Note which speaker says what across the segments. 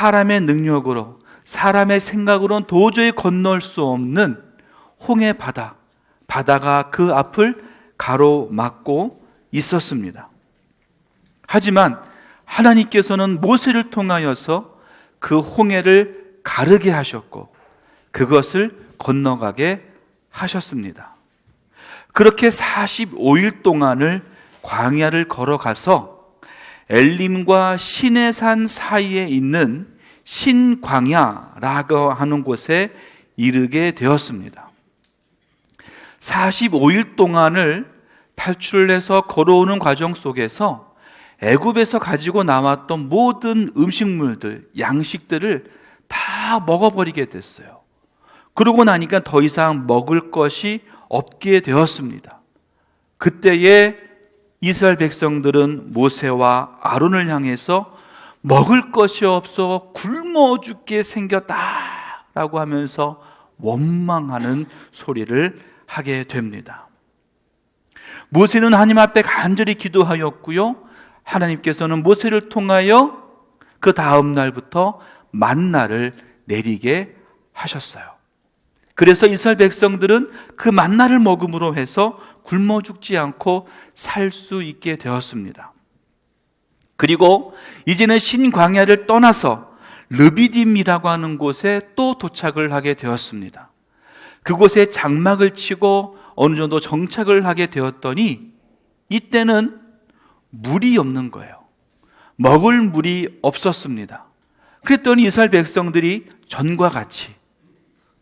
Speaker 1: 사람의 능력으로 사람의 생각으로는 도저히 건널 수 없는 홍해 바다, 바다가 그 앞을 가로막고 있었습니다. 하지만 하나님께서는 모세를 통하여서 그 홍해를 가르게 하셨고 그것을 건너가게 하셨습니다. 그렇게 45일 동안을 광야를 걸어가서 엘림과 시내산 사이에 있는 신광야라고 하는 곳에 이르게 되었습니다. 45일 동안을 탈출을 해서 걸어오는 과정 속에서 애굽에서 가지고 나왔던 모든 음식물들, 양식들을 다 먹어버리게 됐어요. 그러고 나니까 더 이상 먹을 것이 없게 되었습니다. 그때에 이스라엘 백성들은 모세와 아론을 향해서 먹을 것이 없어 굶어 죽게 생겼다 라고 하면서 원망하는 소리를 하게 됩니다. 모세는 하나님 앞에 간절히 기도하였고요. 하나님께서는 모세를 통하여 그 다음 날부터 만나를 내리게 하셨어요. 그래서 이스라엘 백성들은 그 만나를 먹음으로 해서 굶어 죽지 않고 살 수 있게 되었습니다. 그리고 이제는 신광야를 떠나서 르비딤이라고 하는 곳에 또 도착을 하게 되었습니다. 그곳에 장막을 치고 어느 정도 정착을 하게 되었더니 이때는 물이 없는 거예요. 먹을 물이 없었습니다. 그랬더니 이스라엘 백성들이 전과 같이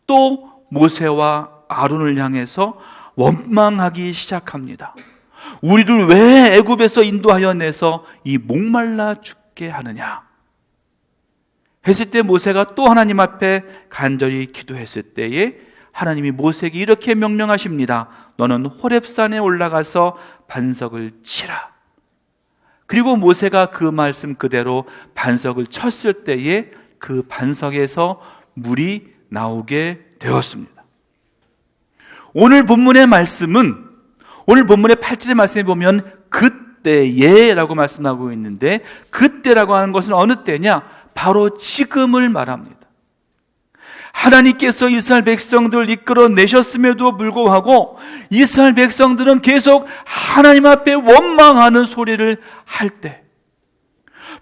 Speaker 1: 또 모세와 아론을 향해서 원망하기 시작합니다. 우리를 왜 애굽에서 인도하여 내서 이 목말라 죽게 하느냐? 했을 때 모세가 또 하나님 앞에 간절히 기도했을 때에 하나님이 모세에게 이렇게 명령하십니다. 너는 호렙산에 올라가서 반석을 치라. 그리고 모세가 그 말씀 그대로 반석을 쳤을 때에 그 반석에서 물이 나오게 되었습니다. 오늘 본문의 말씀은 오늘 본문의 8절의 말씀에 보면 그때에라고 말씀하고 있는데 그때라고 하는 것은 어느 때냐? 바로 지금을 말합니다. 하나님께서 이스라엘 백성들을 이끌어 내셨음에도 불구하고 이스라엘 백성들은 계속 하나님 앞에 원망하는 소리를 할 때,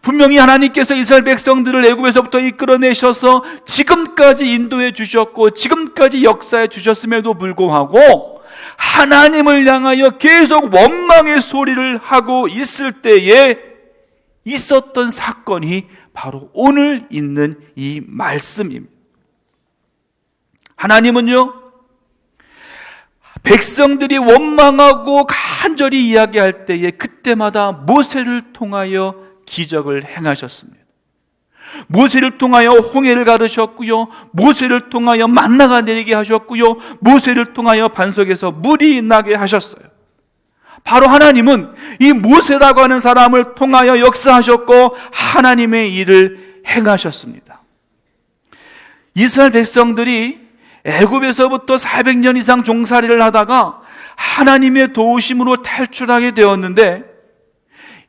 Speaker 1: 분명히 하나님께서 이스라엘 백성들을 애굽에서부터 이끌어내셔서 지금까지 인도해 주셨고 지금까지 역사해 주셨음에도 불구하고 하나님을 향하여 계속 원망의 소리를 하고 있을 때에 있었던 사건이 바로 오늘 있는 이 말씀입니다. 하나님은요, 백성들이 원망하고 간절히 이야기할 때에 그때마다 모세를 통하여 기적을 행하셨습니다. 모세를 통하여 홍해를 가르셨고요. 모세를 통하여 만나가 내리게 하셨고요. 모세를 통하여 반석에서 물이 나게 하셨어요. 바로 하나님은 이 모세라고 하는 사람을 통하여 역사하셨고 하나님의 일을 행하셨습니다. 이스라엘 백성들이 애굽에서부터 400년 이상 종살이를 하다가 하나님의 도우심으로 탈출하게 되었는데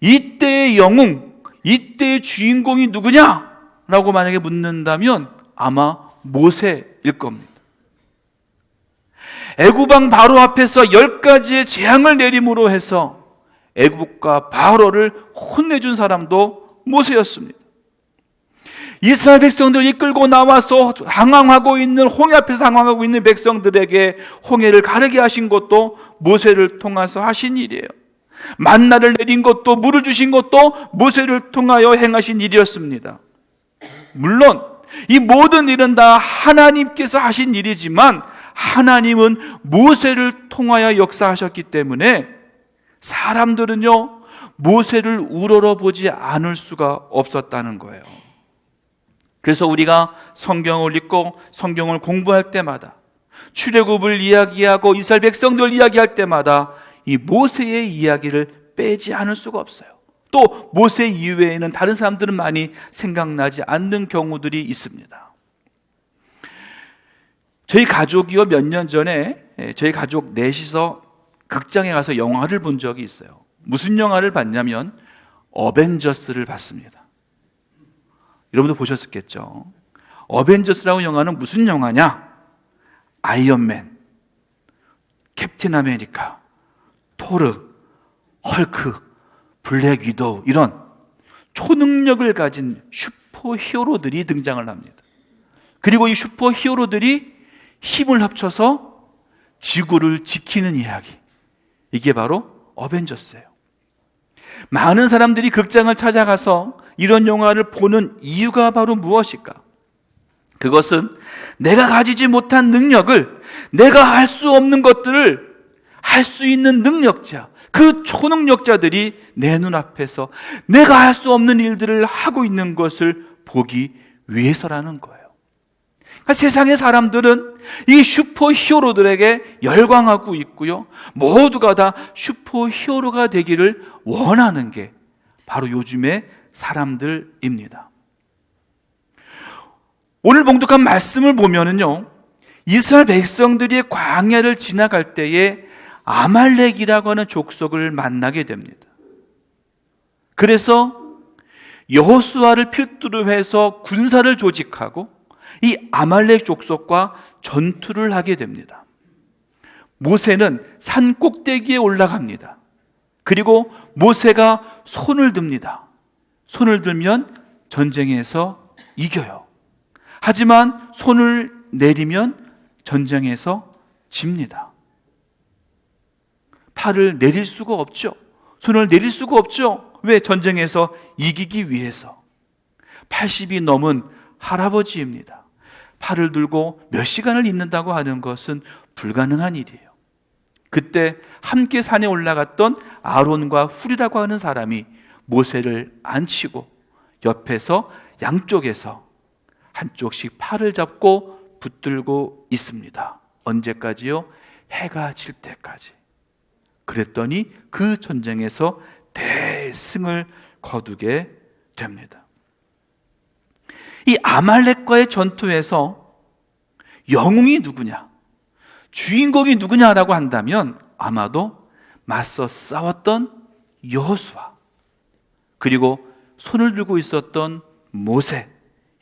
Speaker 1: 이때의 영웅, 이때의 주인공이 누구냐? 라고 만약에 묻는다면 아마 모세일 겁니다. 애굽왕 바로 앞에서 열 가지의 재앙을 내림으로 해서 애굽과 바로를 혼내준 사람도 모세였습니다. 이스라엘 백성들 이끌고 나와서 항황하고 있는 홍해 앞에서 항황하고 있는 백성들에게 홍해를 가르게 하신 것도 모세를 통해서 하신 일이에요. 만나를 내린 것도 물을 주신 것도 모세를 통하여 행하신 일이었습니다. 물론 이 모든 일은 다 하나님께서 하신 일이지만 하나님은 모세를 통하여 역사하셨기 때문에 사람들은요 모세를 우러러 보지 않을 수가 없었다는 거예요. 그래서 우리가 성경을 읽고 성경을 공부할 때마다 출애굽을 이야기하고 이스라엘 백성들 이야기할 때마다 이 모세의 이야기를 빼지 않을 수가 없어요. 또 모세 이외에는 다른 사람들은 많이 생각나지 않는 경우들이 있습니다. 저희 가족이요 몇 년 전에 예, 저희 가족 넷이서 극장에 가서 영화를 본 적이 있어요. 무슨 영화를 봤냐면 어벤져스를 봤습니다. 여러분도 보셨겠죠? 어벤져스라고 영화는 무슨 영화냐? 아이언맨, 캡틴 아메리카, 토르, 헐크, 블랙 위도우 이런 초능력을 가진 슈퍼 히어로들이 등장을 합니다. 그리고 이 슈퍼 히어로들이 힘을 합쳐서 지구를 지키는 이야기. 이게 바로 어벤져스예요. 많은 사람들이 극장을 찾아가서 이런 영화를 보는 이유가 바로 무엇일까? 그것은 내가 가지지 못한 능력을 내가 할 수 없는 것들을 할 수 있는 능력자, 그 초능력자들이 내 눈앞에서 내가 할 수 없는 일들을 하고 있는 것을 보기 위해서라는 거예요. 그러니까 세상의 사람들은 이 슈퍼 히어로들에게 열광하고 있고요. 모두가 다 슈퍼 히어로가 되기를 원하는 게 바로 요즘의 사람들입니다. 오늘 봉독한 말씀을 보면은요. 이스라엘 백성들이 광야를 지나갈 때에 아말렉이라고 하는 족속을 만나게 됩니다. 그래서 여호수아를 필두로 해서 군사를 조직하고 이 아말렉 족속과 전투를 하게 됩니다. 모세는 산 꼭대기에 올라갑니다. 그리고 모세가 손을 듭니다. 손을 들면 전쟁에서 이겨요. 하지만 손을 내리면 전쟁에서 집니다. 팔을 내릴 수가 없죠. 손을 내릴 수가 없죠. 왜? 전쟁에서 이기기 위해서. 80이 넘은 할아버지입니다. 팔을 들고 몇 시간을 있는다고 하는 것은 불가능한 일이에요. 그때 함께 산에 올라갔던 아론과 훌이라고 하는 사람이 모세를 앉히고 옆에서 양쪽에서 한쪽씩 팔을 잡고 붙들고 있습니다. 언제까지요? 해가 질 때까지. 그랬더니 그 전쟁에서 대승을 거두게 됩니다. 이 아말렉과의 전투에서 영웅이 누구냐? 주인공이 누구냐라고 한다면 아마도 맞서 싸웠던 여호수아 그리고 손을 들고 있었던 모세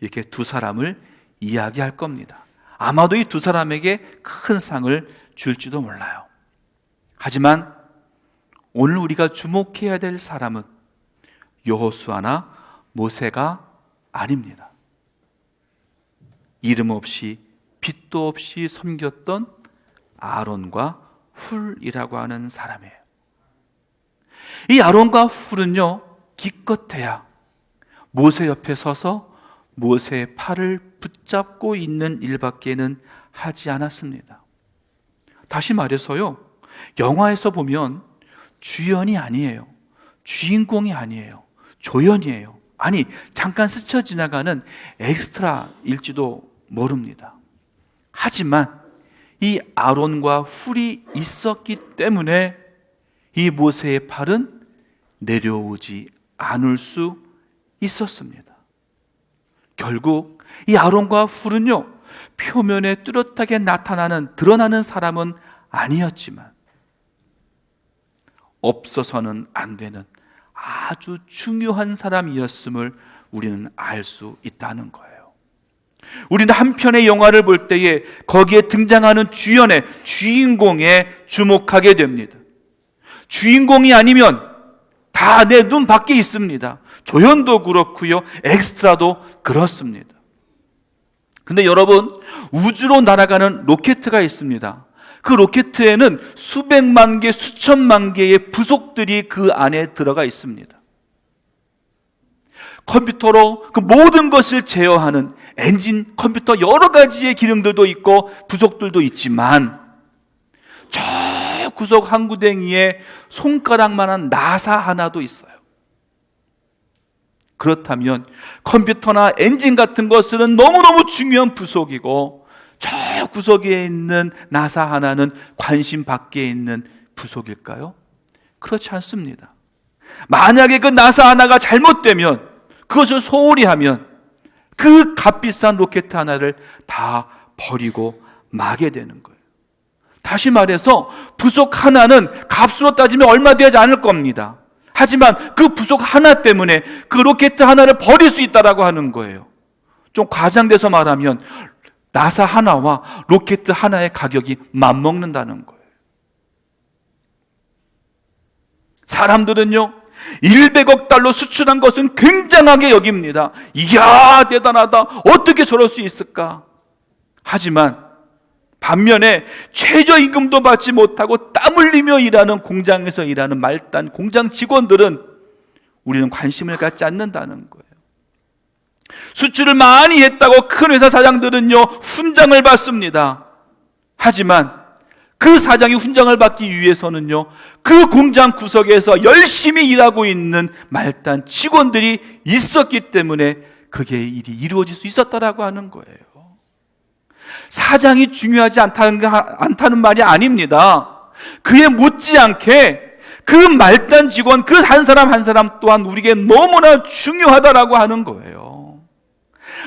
Speaker 1: 이렇게 두 사람을 이야기할 겁니다. 아마도 이 두 사람에게 큰 상을 줄지도 몰라요. 하지만 오늘 우리가 주목해야 될 사람은 여호수아나 모세가 아닙니다. 이름 없이 빛도 없이 섬겼던 아론과 훌이라고 하는 사람이에요. 이 아론과 훌은요, 기껏해야 모세 옆에 서서 모세의 팔을 붙잡고 있는 일밖에는 하지 않았습니다. 다시 말해서요, 영화에서 보면 주연이 아니에요. 주인공이 아니에요. 조연이에요. 아니, 잠깐 스쳐 지나가는 엑스트라일지도 모릅니다. 하지만 이 아론과 훌이 있었기 때문에 이 모세의 팔은 내려오지 않을 수 있었습니다. 결국 이 아론과 훌은요, 표면에 뚜렷하게 나타나는, 드러나는 사람은 아니었지만, 없어서는 안 되는 아주 중요한 사람이었음을 우리는 알 수 있다는 거예요. 우리는 한 편의 영화를 볼 때에 거기에 등장하는 주연의 주인공에 주목하게 됩니다. 주인공이 아니면 다 내 눈 밖에 있습니다. 조연도 그렇고요. 엑스트라도 그렇습니다. 근데 여러분, 우주로 날아가는 로켓가 있습니다. 그 로켓에는 수백만 개, 수천만 개의 부속들이 그 안에 들어가 있습니다. 컴퓨터로 그 모든 것을 제어하는 엔진, 컴퓨터 여러 가지의 기능들도 있고 부속들도 있지만 저 구석 한 구덩이에 손가락만한 나사 하나도 있어요. 그렇다면 컴퓨터나 엔진 같은 것은 너무너무 중요한 부속이고 저 구석에 있는 나사 하나는 관심 밖에 있는 부속일까요? 그렇지 않습니다. 만약에 그 나사 하나가 잘못되면 그것을 소홀히 하면 그 값비싼 로켓 하나를 다 버리고 마게 되는 거예요. 다시 말해서 부속 하나는 값으로 따지면 얼마 되지 않을 겁니다. 하지만 그 부속 하나 때문에 그 로켓 하나를 버릴 수 있다라고 하는 거예요. 좀 과장돼서 말하면 나사 하나와 로켓 하나의 가격이 맞먹는다는 거예요. 사람들은요, 100억 달러 수출한 것은 굉장하게 여깁니다. 이야, 대단하다. 어떻게 저럴 수 있을까? 하지만, 반면에 최저임금도 받지 못하고 땀 흘리며 일하는 공장에서 일하는 말단 공장 직원들은 우리는 관심을 갖지 않는다는 거예요. 수출을 많이 했다고 큰 회사 사장들은요, 훈장을 받습니다. 하지만 그 사장이 훈장을 받기 위해서는요, 그 공장 구석에서 열심히 일하고 있는 말단 직원들이 있었기 때문에 그게 일이 이루어질 수 있었다라고 하는 거예요. 사장이 중요하지 않다는, 않다는 말이 아닙니다. 그에 못지않게 그 말단 직원, 그 한 사람 한 사람 또한 우리에게 너무나 중요하다라고 하는 거예요.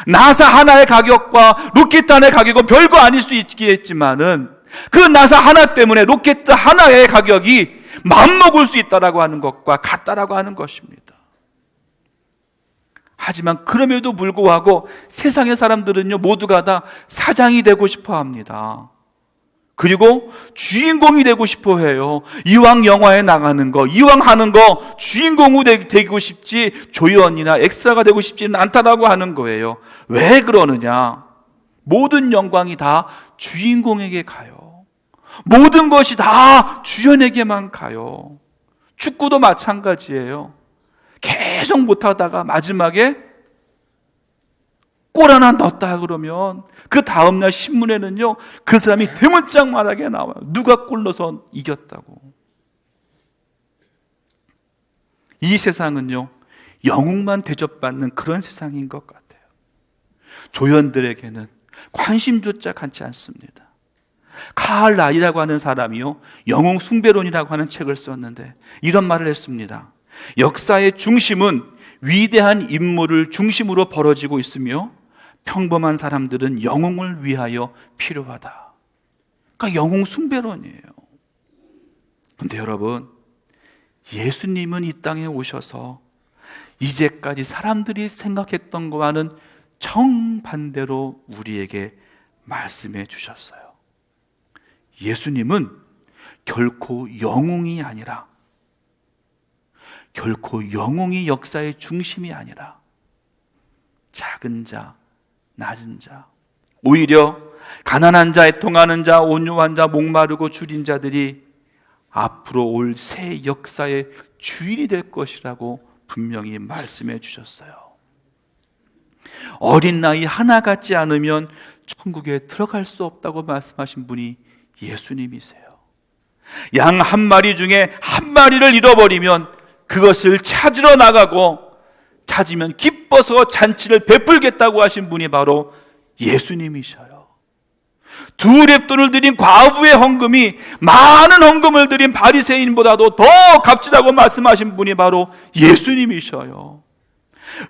Speaker 1: 나사 하나의 가격과 로켓 하나의 가격은 별거 아닐 수 있겠지만은 그 나사 하나 때문에 로켓 하나의 가격이 맘먹을 수 있다라고 하는 것과 같다라고 하는 것입니다. 하지만 그럼에도 불구하고 세상의 사람들은요, 모두가 다 사장이 되고 싶어 합니다. 그리고 주인공이 되고 싶어 해요. 이왕 영화에 나가는 거, 이왕 하는 거, 주인공이 되고 싶지, 조연이나 엑스트라가 되고 싶지는 않다라고 하는 거예요. 왜 그러느냐? 모든 영광이 다 주인공에게 가요. 모든 것이 다 주연에게만 가요. 축구도 마찬가지예요. 계속 못하다가 마지막에 골 하나 넣었다 그러면 그 다음날 신문에는요 그 사람이 대문짝만하게 나와요. 누가 골 넣어서 이겼다고. 이 세상은요 영웅만 대접받는 그런 세상인 것 같아요. 조연들에게는 관심조차 갖지 않습니다. 카할 라이라고 하는 사람이요 영웅 숭배론이라고 하는 책을 썼는데 이런 말을 했습니다. 역사의 중심은 위대한 인물을 중심으로 벌어지고 있으며 평범한 사람들은 영웅을 위하여 필요하다. 그러니까 영웅 숭배론이에요. 근데 여러분, 예수님은 이 땅에 오셔서 이제까지 사람들이 생각했던 것과는 정반대로 우리에게 말씀해 주셨어요. 예수님은 결코 영웅이 아니라 결코 영웅이 역사의 중심이 아니라 작은 자, 낮은 자, 오히려 가난한 자, 애통하는 자, 온유한 자, 목마르고 줄인 자들이 앞으로 올 새 역사의 주인이 될 것이라고 분명히 말씀해 주셨어요. 어린 나이 하나 같지 않으면 천국에 들어갈 수 없다고 말씀하신 분이 예수님이세요. 양 한 마리 중에 한 마리를 잃어버리면 그것을 찾으러 나가고 찾으면 기 뻐서 잔치를 베풀겠다고 하신 분이 바로 예수님이셔요. 두 랩돈을 드린 과부의 헌금이 많은 헌금을 드린 바리새인보다도 더 값지다고 말씀하신 분이 바로 예수님이셔요.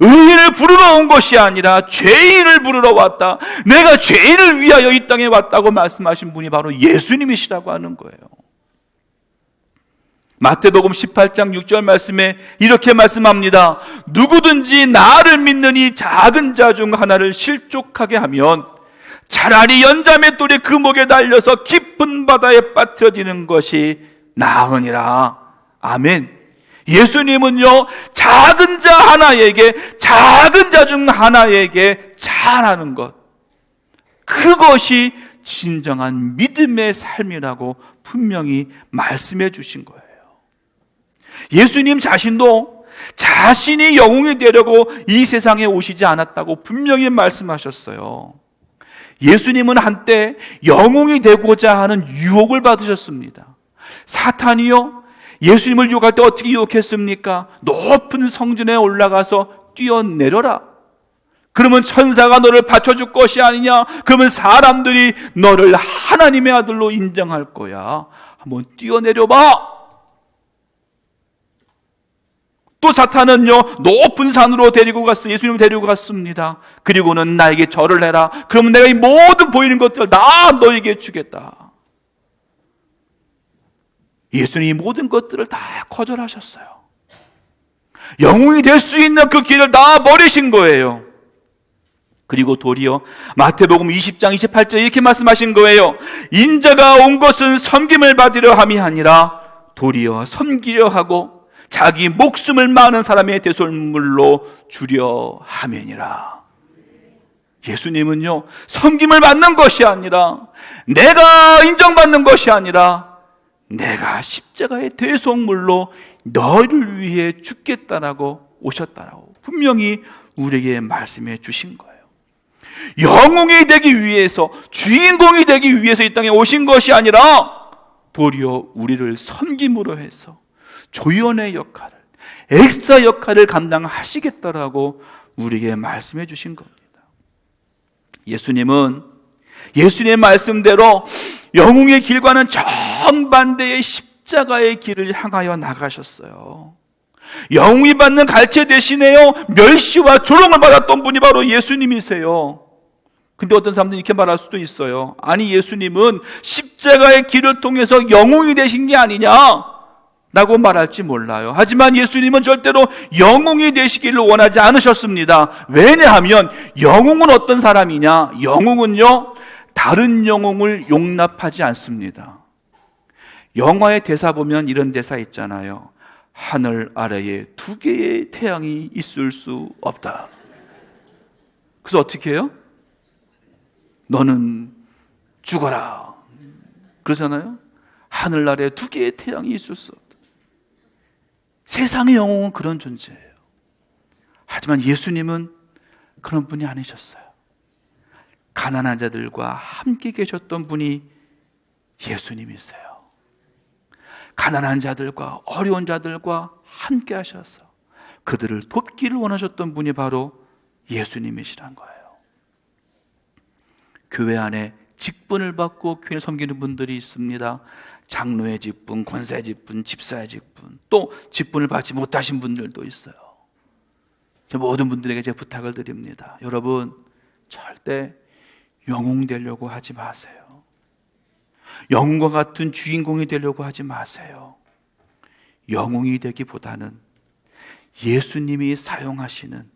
Speaker 1: 의인을 부르러 온 것이 아니라 죄인을 부르러 왔다. 내가 죄인을 위하여 이 땅에 왔다고 말씀하신 분이 바로 예수님이시라고 하는 거예요. 마태복음 18장 6절 말씀에 이렇게 말씀합니다. 누구든지 나를 믿는 이 작은 자 중 하나를 실족하게 하면 차라리 연자맷돌이 그 목에 달려서 깊은 바다에 빠뜨려지는 것이 나으니라. 아멘. 예수님은요, 작은 자 하나에게, 작은 자 중 하나에게 잘하는 것. 그것이 진정한 믿음의 삶이라고 분명히 말씀해 주신 거예요. 예수님 자신도 자신이 영웅이 되려고 이 세상에 오시지 않았다고 분명히 말씀하셨어요. 예수님은 한때 영웅이 되고자 하는 유혹을 받으셨습니다. 사탄이요, 예수님을 유혹할 때 어떻게 유혹했습니까? 높은 성전에 올라가서 뛰어내려라. 그러면 천사가 너를 받쳐줄 것이 아니냐? 그러면 사람들이 너를 하나님의 아들로 인정할 거야. 한번 뛰어내려봐. 또 사탄은요, 높은 산으로 데리고 갔어. 예수님을 데리고 갔습니다. 그리고는 나에게 절을 해라. 그러면 내가 이 모든 보이는 것들을 다 너에게 주겠다. 예수님이 모든 것들을 다 거절하셨어요. 영웅이 될 수 있는 그 길을 다 버리신 거예요. 그리고 도리어 마태복음 20장 28절 이렇게 말씀하신 거예요. 인자가 온 것은 섬김을 받으려 함이 아니라 도리어 섬기려 하고 자기 목숨을 많은 사람의 대솔물로 주려 함이니라. 예수님은요, 섬김을 받는 것이 아니라 내가 인정받는 것이 아니라 내가 십자가의 대속물로 너를 위해 죽겠다라고 오셨다라고 분명히 우리에게 말씀해 주신 거예요. 영웅이 되기 위해서 주인공이 되기 위해서 이 땅에 오신 것이 아니라 도리어 우리를 섬김으로 해서 조연의 역할을 엑스트라 역할을 감당하시겠다라고 우리에게 말씀해 주신 겁니다. 예수님은 예수님의 말씀대로 영웅의 길과는 정반대의 십자가의 길을 향하여 나가셨어요. 영웅이 받는 갈채 대신에요, 멸시와 조롱을 받았던 분이 바로 예수님이세요. 근데 어떤 사람들이 이렇게 말할 수도 있어요. 아니, 예수님은 십자가의 길을 통해서 영웅이 되신 게 아니냐? 라고 말할지 몰라요. 하지만 예수님은 절대로 영웅이 되시기를 원하지 않으셨습니다. 왜냐하면 영웅은 어떤 사람이냐? 영웅은요, 다른 영웅을 용납하지 않습니다. 영화의 대사 보면 이런 대사 있잖아요. 하늘 아래에 두 개의 태양이 있을 수 없다. 그래서 어떻게 해요? 너는 죽어라. 그러잖아요. 하늘 아래에 두 개의 태양이 없다. 세상의 영웅은 그런 존재예요. 하지만 예수님은 그런 분이 아니셨어요. 가난한 자들과 함께 계셨던 분이 예수님이세요. 가난한 자들과 어려운 자들과 함께 하셔서 그들을 돕기를 원하셨던 분이 바로 예수님이시란 거예요. 교회 안에 직분을 받고 교회를 섬기는 분들이 있습니다. 장로의 직분, 권사의 직분, 집사의 직분, 또 직분을 받지 못하신 분들도 있어요. 모든 분들에게 제 부탁을 드립니다. 여러분, 절대 영웅 되려고 하지 마세요. 영웅과 같은 주인공이 되려고 하지 마세요. 영웅이 되기보다는 예수님이 사용하시는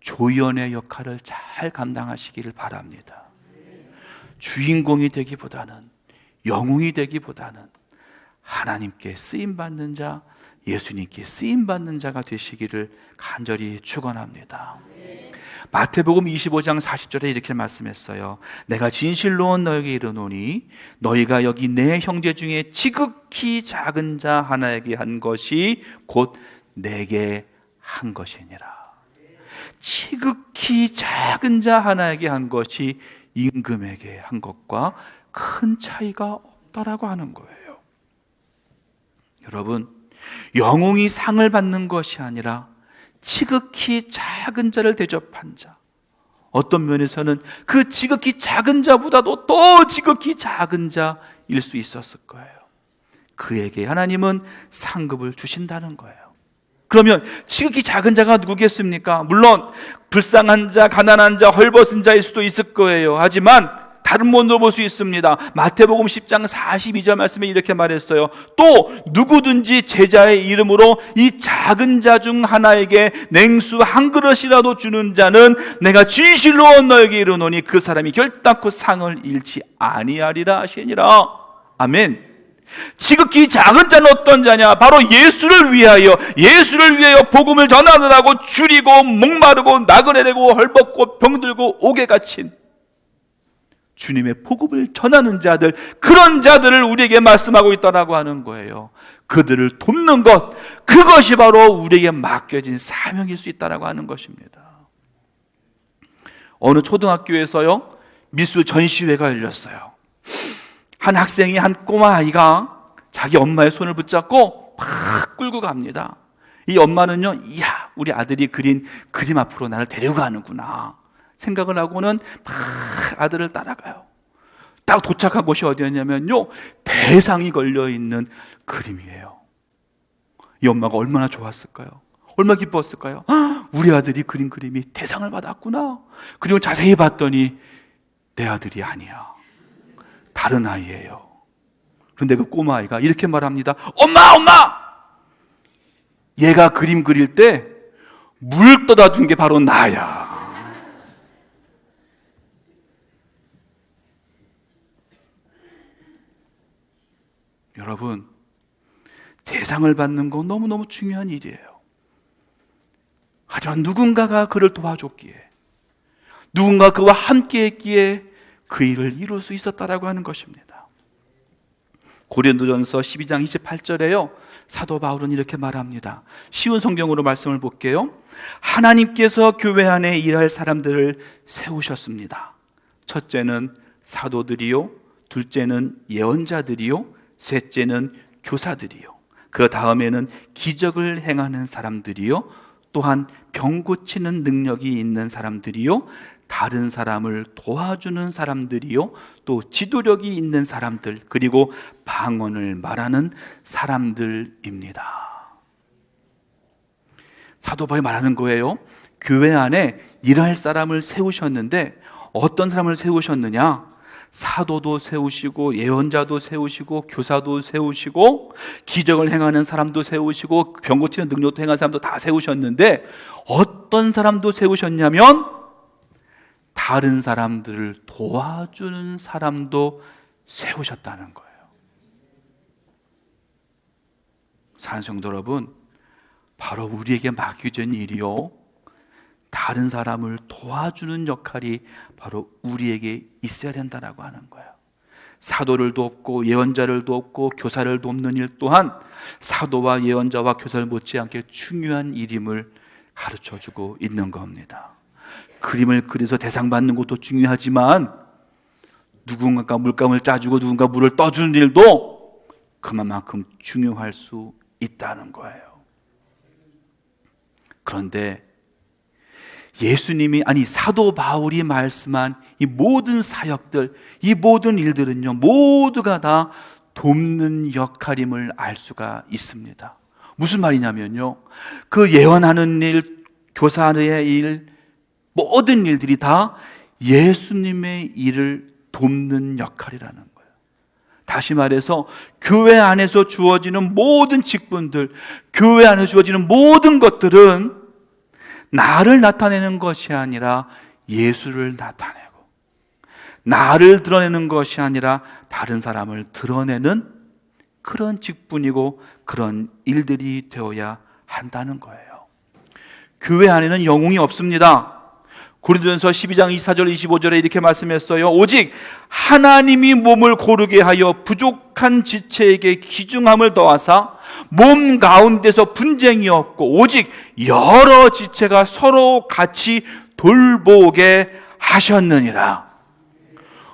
Speaker 1: 조연의 역할을 잘 감당하시기를 바랍니다. 주인공이 되기보다는 영웅이 되기보다는 하나님께 쓰임 받는 자, 예수님께 쓰임 받는 자가 되시기를 간절히 축원합니다. 마태복음 25장 40절에 이렇게 말씀했어요. 내가 진실로 너에게 이르노니 너희가 여기 내 형제 중에 지극히 작은 자 하나에게 한 것이 곧 내게 한 것이니라. 지극히 작은 자 하나에게 한 것이 임금에게 한 것과 큰 차이가 없다라고 하는 거예요. 여러분, 영웅이 상을 받는 것이 아니라 지극히 작은 자를 대접한 자. 어떤 면에서는 그 지극히 작은 자보다도 또 지극히 작은 자일 수 있었을 거예요. 그에게 하나님은 상급을 주신다는 거예요. 그러면 지극히 작은 자가 누구겠습니까? 물론 불쌍한 자, 가난한 자, 헐벗은 자일 수도 있을 거예요. 하지만 다른 면도 볼 수 있습니다. 마태복음 10장 42절 말씀에 이렇게 말했어요. 또 누구든지 제자의 이름으로 이 작은 자 중 하나에게 냉수 한 그릇이라도 주는 자는 내가 진실로 너에게 이르노니 그 사람이 결단코 상을 잃지 아니하리라 하시니라. 아멘. 지극히 작은 자는 어떤 자냐? 바로 예수를 위하여, 예수를 위하여 복음을 전하느라고 줄이고, 목마르고, 나그네 되고, 헐벗고, 병들고, 옥에 갇힌 주님의 복음을 전하는 자들, 그런 자들을 우리에게 말씀하고 있다라고 하는 거예요. 그들을 돕는 것, 그것이 바로 우리에게 맡겨진 사명일 수 있다라고 하는 것입니다. 어느 초등학교에서요, 미술 전시회가 열렸어요. 한 학생이 한 꼬마 아이가 자기 엄마의 손을 붙잡고 막 끌고 갑니다. 이 엄마는요, 이야, 우리 아들이 그린 그림 앞으로 나를 데려가는구나. 생각을 하고는 막 아들을 따라가요. 딱 도착한 곳이 어디였냐면요. 대상이 걸려 있는 그림이에요. 이 엄마가 얼마나 좋았을까요? 얼마나 기뻤을까요? 우리 아들이 그린 그림이 대상을 받았구나. 그리고 자세히 봤더니 내 아들이 아니야. 다른 아이예요. 그런데 그 꼬마 아이가 이렇게 말합니다. 엄마, 엄마! 얘가 그림 그릴 때 물 떠다 준 게 바로 나야. 여러분, 대상을 받는 건 너무너무 중요한 일이에요. 하지만 누군가가 그를 도와줬기에, 누군가 그와 함께 했기에 그 일을 이룰 수 있었다라고 하는 것입니다. 고린도전서 12장 28절에요. 사도 바울은 이렇게 말합니다. 쉬운 성경으로 말씀을 볼게요. 하나님께서 교회 안에 일할 사람들을 세우셨습니다. 첫째는 사도들이요, 둘째는 예언자들이요, 셋째는 교사들이요. 그 다음에는 기적을 행하는 사람들이요. 또한 병 고치는 능력이 있는 사람들이요. 다른 사람을 도와주는 사람들이요. 또 지도력이 있는 사람들, 그리고 방언을 말하는 사람들입니다. 사도 바울이 말하는 거예요. 교회 안에 일할 사람을 세우셨는데 어떤 사람을 세우셨느냐? 사도도 세우시고 예언자도 세우시고 교사도 세우시고 기적을 행하는 사람도 세우시고 병 고치는 능력도 행하는 사람도 다 세우셨는데 어떤 사람도 세우셨냐면 다른 사람들을 도와주는 사람도 세우셨다는 거예요. 사랑성도 여러분, 바로 우리에게 맡겨진 일이요. 다른 사람을 도와주는 역할이 바로 우리에게 있어야 된다라고 하는 거예요. 사도를 돕고 예언자를 돕고 교사를 돕는 일 또한 사도와 예언자와 교사를 못지않게 중요한 일임을 가르쳐 주고 있는 겁니다. 그림을 그려서 대상 받는 것도 중요하지만 누군가가 물감을 짜주고 누군가 물을 떠주는 일도 그만큼 중요할 수 있다는 거예요. 그런데 예수님이 아니 사도 바울이 말씀한 이 모든 사역들, 이 모든 일들은요 모두가 다 돕는 역할임을 알 수가 있습니다. 무슨 말이냐면요, 그 예언하는 일, 교사의 일, 모든 일들이 다 예수님의 일을 돕는 역할이라는. 다시 말해서 교회 안에서 주어지는 모든 직분들, 교회 안에서 주어지는 모든 것들은 나를 나타내는 것이 아니라 예수를 나타내고 나를 드러내는 것이 아니라 다른 사람을 드러내는 그런 직분이고 그런 일들이 되어야 한다는 거예요. 교회 안에는 영웅이 없습니다. 고린도전서 12장 24절 25절에 이렇게 말씀했어요. 오직 하나님이 몸을 고르게 하여 부족한 지체에게 기중함을 더하사 몸 가운데서 분쟁이 없고 오직 여러 지체가 서로 같이 돌보게 하셨느니라.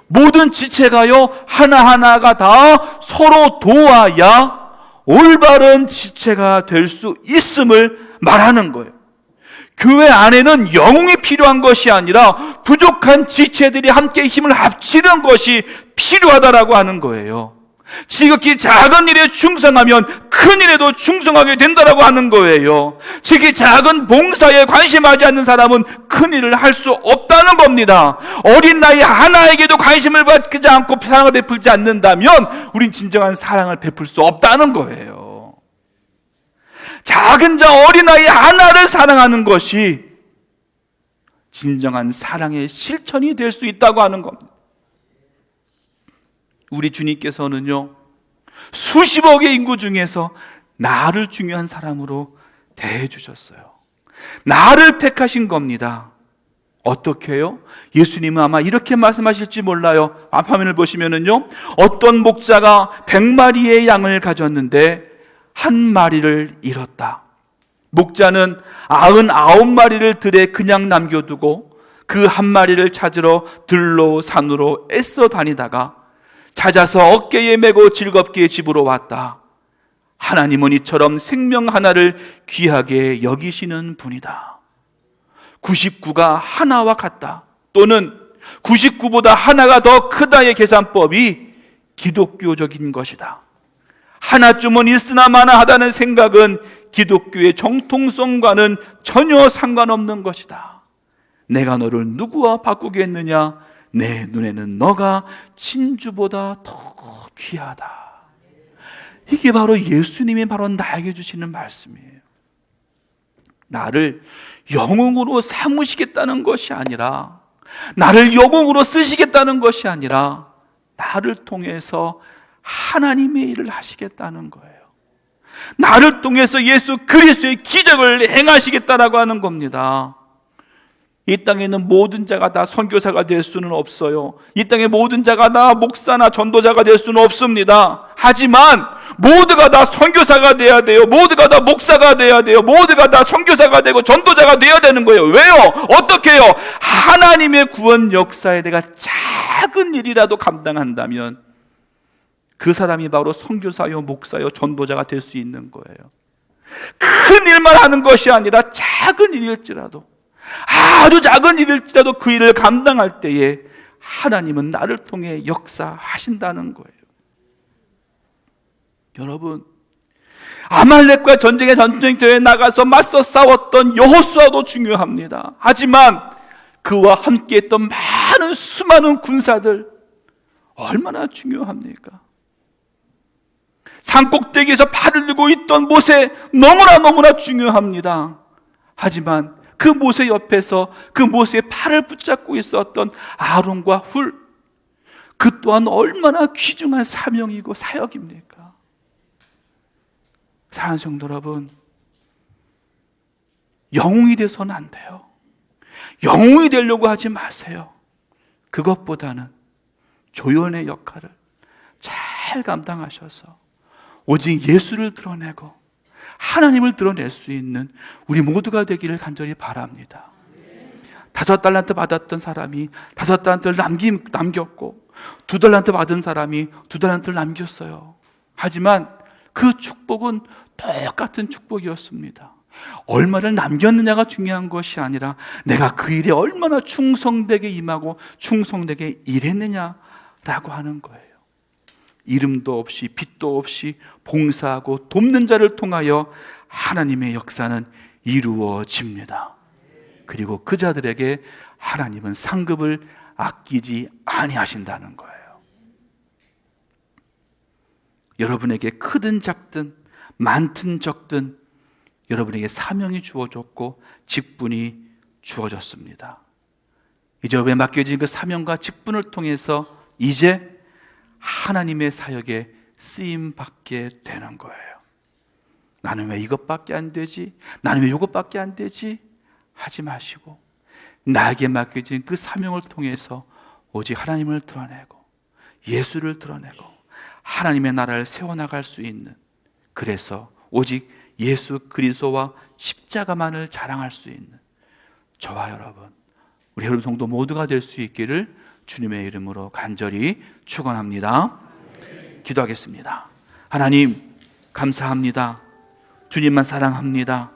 Speaker 1: 모든 지체가요 하나하나가 다 서로 도와야 올바른 지체가 될 수 있음을 말하는 거예요. 교회 안에는 영웅이 필요한 것이 아니라 부족한 지체들이 함께 힘을 합치는 것이 필요하다라고 하는 거예요. 지극히 작은 일에 충성하면 큰 일에도 충성하게 된다라고 하는 거예요. 지극히 작은 봉사에 관심하지 않는 사람은 큰 일을 할 수 없다는 겁니다. 어린 나이 하나에게도 관심을 받지 않고 사랑을 베풀지 않는다면 우린 진정한 사랑을 베풀 수 없다는 거예요. 작은 자 어린아이 하나를 사랑하는 것이 진정한 사랑의 실천이 될 수 있다고 하는 겁니다. 우리 주님께서는요, 수십억의 인구 중에서 나를 중요한 사람으로 대해주셨어요. 나를 택하신 겁니다. 어떻게 해요? 예수님은 아마 이렇게 말씀하실지 몰라요. 앞화면을 보시면은요, 어떤 목자가 백마리의 양을 가졌는데 한 마리를 잃었다. 목자는 아흔 아홉 마리를 들에 그냥 남겨두고 그 한 마리를 찾으러 들로 산으로 애써 다니다가 찾아서 어깨에 메고 즐겁게 집으로 왔다. 하나님은 이처럼 생명 하나를 귀하게 여기시는 분이다. 99가 하나와 같다. 또는 99보다 하나가 더 크다의 계산법이 기독교적인 것이다. 하나쯤은 있으나 마나 하다는 생각은 기독교의 정통성과는 전혀 상관없는 것이다. 내가 너를 누구와 바꾸겠느냐? 내 눈에는 너가 진주보다 더 귀하다. 이게 바로 예수님이 바로 나에게 주시는 말씀이에요. 나를 영웅으로 삼으시겠다는 것이 아니라 나를 영웅으로 쓰시겠다는 것이 아니라 나를 통해서 하나님의 일을 하시겠다는 거예요. 나를 통해서 예수 그리스도의 기적을 행하시겠다라고 하는 겁니다. 이 땅에 있는 모든 자가 다 선교사가 될 수는 없어요. 이 땅의 모든 자가 다 목사나 전도자가 될 수는 없습니다. 하지만 모두가 다 선교사가 돼야 돼요. 모두가 다 목사가 돼야 돼요. 모두가 다 선교사가 되고 전도자가 돼야 되는 거예요. 왜요? 어떻게 해요? 하나님의 구원 역사에 내가 작은 일이라도 감당한다면 그 사람이 바로 선교사요, 목사요, 전도자가 될 수 있는 거예요. 큰 일만 하는 것이 아니라 작은 일일지라도 아주 작은 일일지라도 그 일을 감당할 때에 하나님은 나를 통해 역사하신다는 거예요. 여러분, 아말렉과 전쟁의 전쟁터에 나가서 맞서 싸웠던 여호수아도 중요합니다. 하지만 그와 함께했던 많은 수많은 군사들 얼마나 중요합니까? 산 꼭대기에서 팔을 들고 있던 모세 너무나 너무나 중요합니다. 하지만 그 모세 옆에서 그 모세의 팔을 붙잡고 있었던 아론과 훌, 그 또한 얼마나 귀중한 사명이고 사역입니까? 사랑하는 성도 여러분, 영웅이 돼서는 안 돼요. 영웅이 되려고 하지 마세요. 그것보다는 조연의 역할을 잘 감당하셔서 오직 예수를 드러내고 하나님을 드러낼 수 있는 우리 모두가 되기를 간절히 바랍니다. 다섯 달란트 받았던 사람이 다섯 달란트를 남기, 남겼고 두 달란트 받은 사람이 두 달란트를 남겼어요. 하지만 그 축복은 똑같은 축복이었습니다. 얼마를 남겼느냐가 중요한 것이 아니라 내가 그 일에 얼마나 충성되게 임하고 충성되게 일했느냐라고 하는 거예요. 이름도 없이 빛도 없이 봉사하고 돕는 자를 통하여 하나님의 역사는 이루어집니다. 그리고 그 자들에게 하나님은 상급을 아끼지 아니하신다는 거예요. 여러분에게 크든 작든 많든 적든 여러분에게 사명이 주어졌고 직분이 주어졌습니다. 이제 여러분에 맡겨진 그 사명과 직분을 통해서 이제 하나님의 사역에 쓰임 받게 되는 거예요. 나는 왜 이것밖에 안 되지? 나는 왜 이것밖에 안 되지? 하지 마시고 나에게 맡겨진 그 사명을 통해서 오직 하나님을 드러내고 예수를 드러내고 하나님의 나라를 세워나갈 수 있는 그래서 오직 예수 그리스도와 십자가만을 자랑할 수 있는 저와 여러분 우리 여러분 성도 모두가 될 수 있기를 주님의 이름으로 간절히 축원합니다. 기도하겠습니다. 하나님 감사합니다. 주님만 사랑합니다.